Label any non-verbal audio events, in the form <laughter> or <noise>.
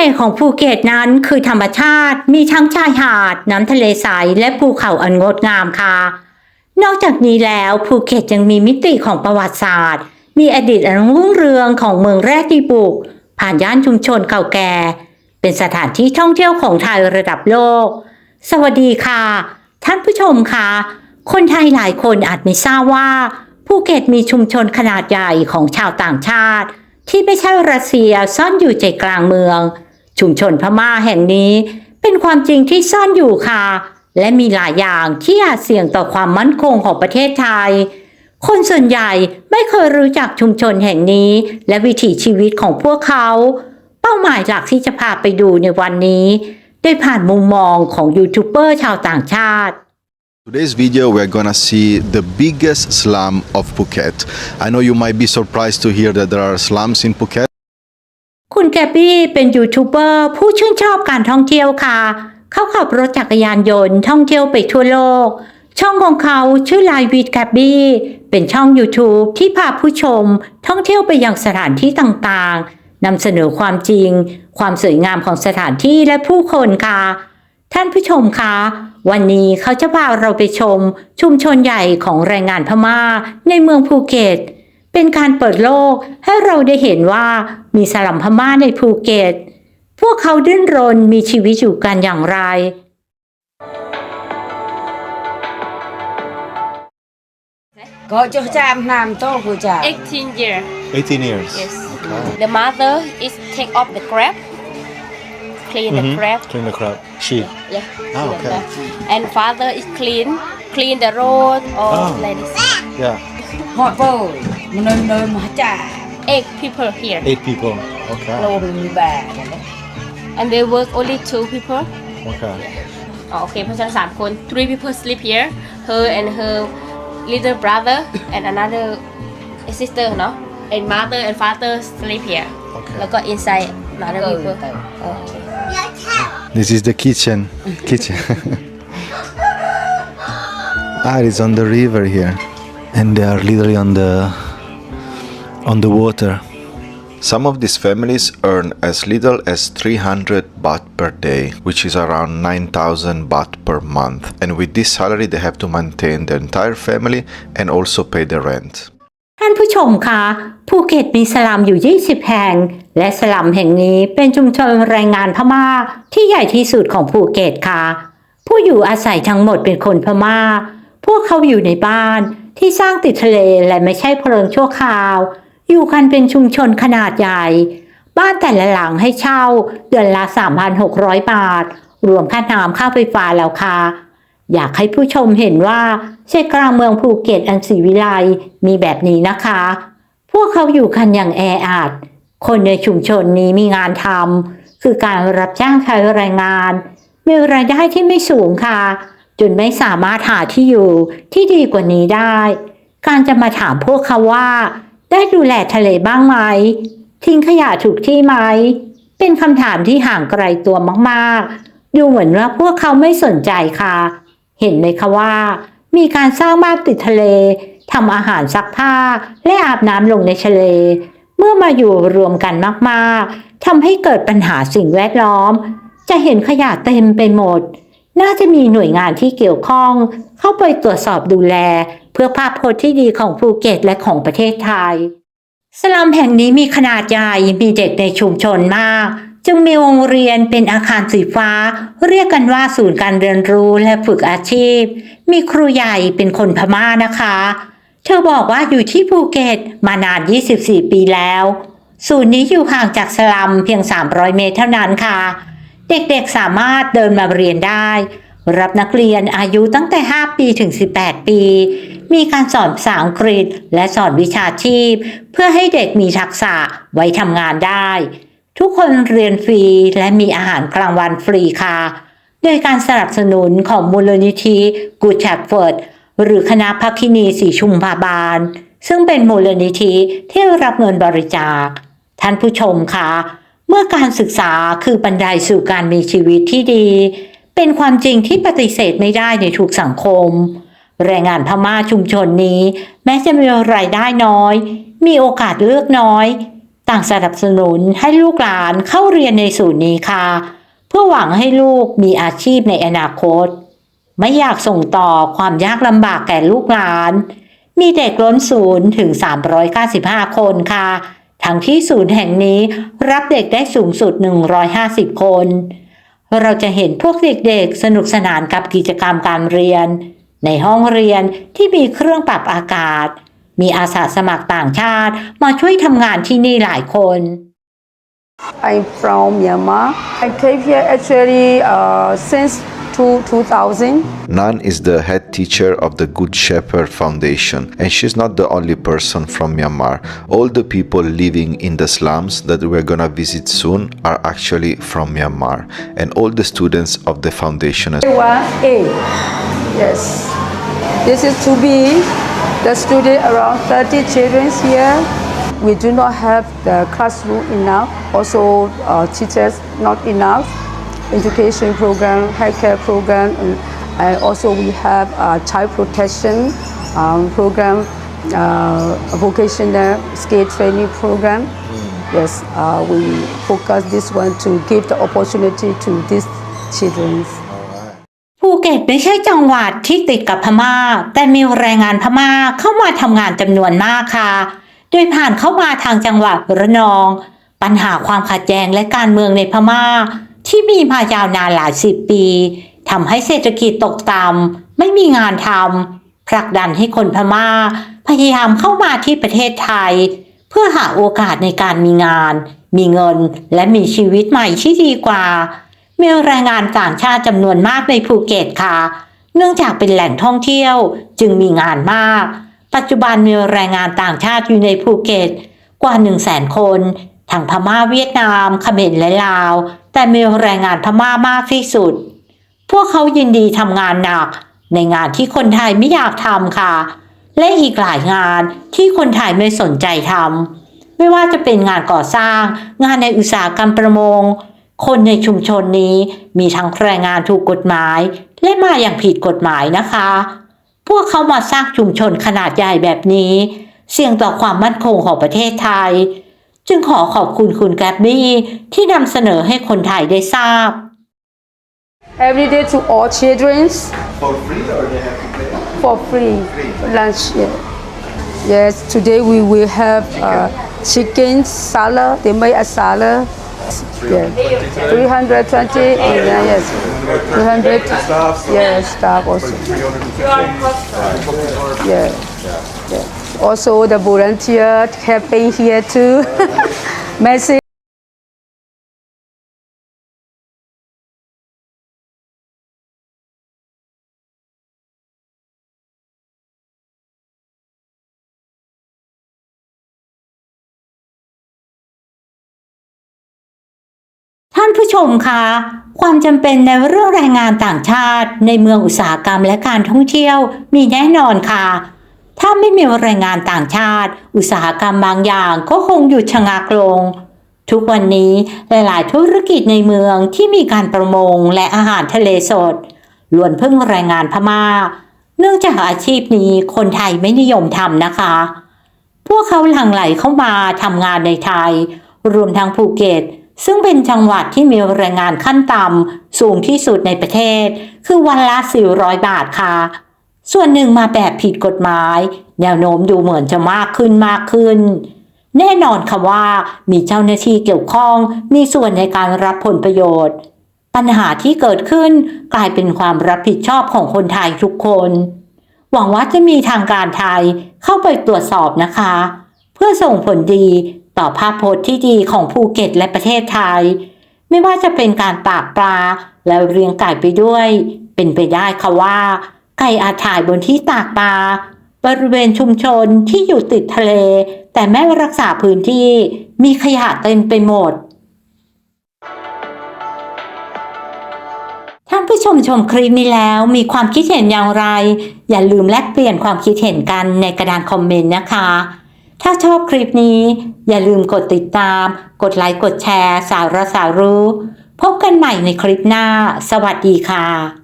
น่ของภูเก็ตนั้นคือธรรมชาติ มีทั้งชายหาด น้ำทะเลใสและภูเขาอันงดงามค่ะ นอกจากนี้แล้วภูเก็ตยังมีมิติของประวัติศาสตร์ มีอดีตอันรุ่งเรืองของเมืองแรกที่บุก ผ่านย่านชุมชนเก่าแก่ เป็นสถานที่ท่องเที่ยวของไทยระดับโลก สวัสดีค่ะ ท่านผู้ชมค่ะ คนไทยหลายคนอาจไม่ทราบว่าภูเก็ตมีชุมชนขนาดใหญ่ของชาวต่างชาติที่ไม่ใช่รัสเซียซ่อนอยู่ใจกลางเมือง ชุมชนพม่าแห่งนี้เป็นความจริงที่ซ่อนอยู่ค่ะ และมีหลายอย่างที่อาจเสี่ยงต่อความมั่นคงของประเทศไทย คนส่วนใหญ่ไม่เคยรู้จักชุมชนแห่งนี้ และวิถีชีวิตของพวกเขา เป้าหมายหลักที่จะพาไปดูในวันนี้ ได้ผ่านมุมมองของยูทูบเบอร์ชาวต่างชาติ Today's video we're gonna see the biggest slum of Phuket. I know you might be surprised to hear that there are slums in Phuket. คุณแกบี้เป็นยูทูบเบอร์ผู้ชื่นชอบการท่องเที่ยวค่ะ เขาขับรถจักรยานยนต์ท่องเที่ยวไปทั่วโลก ช่องของเขาชื่อไลวิดแกบบี้เป็นช่อง YouTube ที่พาผู้ชมท่องเที่ยวไปยังสถานที่ต่างๆนำเสนอความจริง ความสวยงามของสถานที่และผู้คนค่ะ ท่านผู้ชมคะวันนี้เขาจะพาเราไปชม ชุมชนใหญ่ของแรงงานพม่าในเมืองภูเก็ต เป็นการเปิดโลกให้เราได้เห็นว่ามีสลัมพม่าในภูเก็ต พวกเขาดิ้นรนมีชีวิตอยู่กันอย่างไร có cho cha nam to của cha 18 year. 18 years. Yes. The mother is take off the crab, clean the crab. Clean the crab. She. Yeah. Ah, clean okay. the- And father is clean, clean the road or Ah. like this. Yeah. họ bồ nơi nơi mà cha Eight people here, Eight people. Okay. lô đi bà and they work only two people. Okay. อ๋อโอเคเพราะฉะนั้นสามคน three people sleep here her and her little brother and another sister เนาะ and mother and father sleep here Okay. แล้วก็ inside another ừ, people từ. โอเค This is the kitchen. kitchen. <laughs> ah, it's on the river here, and they are literally on the on the water. Some of these families earn as little as 300 baht per day, which is around 9,000 baht per month. And with this salary, they have to maintain their entire family and also pay the rent. ท่านผู้ชมคะภูเก็ตมีสลัมอยู่ 20 แห่ง และสลัมแห่งนี้เป็นชุมชนแรงงานพม่าที่ใหญ่ที่สุดของภูเก็ตค่ะ ผู้อยู่อาศัยทั้งหมดเป็นคนพม่า พวกเขาอยู่ในบ้านที่สร้างติดทะเลและไม่ใช่เพลิงชั่วคราว อยู่กันเป็นชุมชนขนาดใหญ่ บ้านแต่ละหลังให้เช่า เดือนละ 3,600 บาท รวมค่าน้ำค่าไฟฟ้าแล้วค่ะ อยากให้ผู้ชมเห็นว่าใจกลางเมืองภูเก็ตอันศรีวิไลมีแบบนี้นะคะ พวกเขาอยู่กันอย่างแออัดคนในชุมชนนี้มีงานทำคือการรับจ้างใช้แรงงาน มีรายได้ที่ไม่สูงค่ะ จนไม่สามารถหาที่อยู่ที่ดีกว่านี้ได้ การจะมาถามพวกเขาว่า ได้ดูแลทะเลบ้างไหม ทิ้งขยะถูกที่ไหม เป็นคำถามที่ห่างไกลตัวมากๆ ดูเหมือนว่าพวกเขาไม่สนใจค่ะ เห็นไหมคะว่า มีการสร้างบ้านติดทะเลทำอาหารซักผ้า และอาบน้ำลงในทะเล เมื่อมาอยู่รวมกันมากๆทำให้เกิดปัญหาสิ่งแวดล้อม จะเห็นขยะเต็มไปหมด น่าจะมีหน่วยงานที่เกี่ยวข้อง เข้าไปตรวจสอบดูแล พื่อภาพพจน์ที่ดีของภูเก็ตและของประเทศไทย สลัมแห่งนี้มีขนาดใหญ่มีเด็กในชุมชนมาก จึงมีโรงเรียนเป็นอาคารสีฟ้า เรียกกันว่าศูนย์การเรียนรู้และฝึกอาชีพ มีครูใหญ่เป็นคนพม่านะคะ เธอบอกว่าอยู่ที่ภูเก็ตมานาน 24 ปีแล้ว ศูนย์นี้อยู่ห่างจากสลัมเพียง 300 เมตรเท่านั้นค่ะ เด็กๆสามารถเดินมาเรียนได้ รับนักเรียนอายุตั้งแต่ 5 ปีถึง 18 ปี มีการสอนภาษาอังกฤษและสอนวิชาชีพ เพื่อให้เด็กมีทักษะไว้ทำงานได้ ทุกคนเรียนฟรีและมีอาหารกลางวันฟรีค่ะ โดยการสนับสนุนของมูลนิธิกูแชกเฟิร์ดหรือคณะพักคินีสีชุมพาบาล ซึ่งเป็นมูลนิธิที่รับเงินบริจาค ท่านผู้ชมคะเมื่อการศึกษาคือบันไดสู่การมีชีวิตที่ดี เป็นความจริงที่ปฏิเสธไม่ได้ในทุกสังคม แรงงานพม่าชุมชนนี้ แม้จะมีรายได้น้อย มีโอกาสเลือกน้อย ต่างสนับสนุนให้ลูกหลานเข้าเรียนในศูนย์นี้ค่ะ เพื่อหวังให้ลูกมีอาชีพในอนาคต ไม่อยากส่งต่อความยากลำบากแก่ลูกหลาน มีเด็กล้นศูนย์ถึง 395 คนค่ะทั้งที่ศูนย์แห่งนี้รับเด็กได้สูงสุด 150 คน เราจะเห็นพวกเด็กๆ สนุกสนานกับกิจกรรมการเรียน ในห้องเรียนที่มีเครื่องปรับอากาศ มีอาสาสมัครต่างชาติมาช่วยทำงานที่นี่หลายคน I'm from Myanmar. I came here actually uh, since two, 2000. Nan is the head teacher of the Good Shepherd Foundation, and she's not the only person from Myanmar. All the people living in the slums that we're gonna visit soon are actually from Myanmar, and all the students of the foundation as A. Yes. This is to be the student around 30 children here. We do not have the classroom enough. Also, uh, teachers not enough. Education program, healthcare program, and, and also we have uh, child protection um, program, uh, vocational skill training program. Yes, uh, we focus this one to give the opportunity to these children. ภูเก็ตไม่ใช่จังหวัดที่ติดกับพม่า แต่มีแรงงานพม่าเข้ามาทำงานจำนวนมากค่ะ โดยผ่านเข้ามาทางจังหวัดระนอง ปัญหาความขัดแย้งและการเมืองในพม่า ที่มีมายาวนานหลายสิบปีทำให้เศรษฐกิจตกต่ำไม่มีงานทำผลักดันให้คนพม่า พยายามเข้ามาที่ประเทศไทย เพื่อหาโอกาสในการมีงาน มีเงินและมีชีวิตใหม่ที่ดีกว่ามีแรงงานต่างชาติจำนวนมากในภูเก็ตค่ะ เนื่องจากเป็นแหล่งท่องเที่ยวจึงมีงานมาก ปัจจุบันมีแรงงานต่างชาติอยู่ในภูเก็ตกว่า 1 0 0 0 0แสนคน ทั้งพม่าเวียดนามเขมรและลาว แต่มีแรงงานพม่ามากที่สุด พวกเขายินดีทำงานหนัก ในงานที่คนไทยไม่อยากทำค่ะ และอีกหลายงานที่คนไทยไม่สนใจทำไม่ว่าจะเป็นงานก่อสร้าง งานในอุตสาหกรรมประมง คนในชุมชนนี้มีทั้งแรงงานถูกกฎหมาย และมาอย่างผิดกฎหมายนะคะ พวกเขามาสร้างชุมชนขนาดใหญ่แบบนี้ เสี่ยงต่อความมั่นคงของประเทศไทย จึงขอขอบคุณคุณแกรบบี้ที่นำเสนอให้คนไทยได้ทราบ Every day to all children for free or they have to pay? for free lunch. Yeah. Yes, today we will have uh, chicken salad. They make a salad. Yeah, 320. Yeah, yes, 300. Yes, staff also. Yeah. yeah. Also, the volunteer helping here too. Messi. ท่านผู้ชมคะความจำเป็นในเรื่องแรงงานต่างชาติ ในเมืองอุตสาหกรรมและการท่องเที่ยวมีแน่นอนค่ะ ถ้าไม่มีแรงงานต่างชาติ อุตสาหกรรมบางอย่างก็คงหยุดชะงักลง ทุกวันนี้หลายๆ ธุรกิจในเมืองที่มีการประมงและอาหารทะเลสดล้วนพึ่งแรงงานพม่า เนื่องจากอาชีพนี้คนไทยไม่นิยมทำนะคะ พวกเขาหลั่งไหลเข้ามาทำงานในไทย รวมทั้งภูเก็ตซึ่งเป็นจังหวัดที่มีแรงงานขั้นต่ำสูงที่สุดในประเทศ คือวันละ 400 บาทค่ะ ส่วนหนึ่งมาแบบผิดกฎหมาย แนวโน้มดูเหมือนจะมากขึ้นมากขึ้น แน่นอนค่ะว่ามีเจ้าหน้าที่เกี่ยวข้องมีส่วนในการรับผลประโยชน์ ปัญหาที่เกิดขึ้นกลายเป็นความรับผิดชอบของคนไทยทุกคน หวังว่าจะมีทางการไทยเข้าไปตรวจสอบนะคะ เพื่อส่งผลดีต่อภาพพจน์ที่ดีของภูเก็ตและประเทศไทย ไม่ว่าจะเป็นการตากปลาแล้วเรียงไก่ไปด้วย เป็นไปได้ค่ะว่า ไก่อาจถ่ายบนที่ตากปลาบริเวณชุมชนที่อยู่ติดทะเล แต่ไม่รักษาพื้นที่มีขยะเต็มไปหมด ท่านผู้ชมชมคลิปนี้แล้วมีความคิดเห็นอย่างไร อย่าลืมแลกเปลี่ยนความคิดเห็นกันในกระดานคอมเมนต์นะคะ ถ้าชอบคลิปนี้ อย่าลืมกดติดตาม กดไลค์กดแชร์ สาวรสาวรู้ พบกันใหม่ในคลิปหน้า สวัสดีค่ะ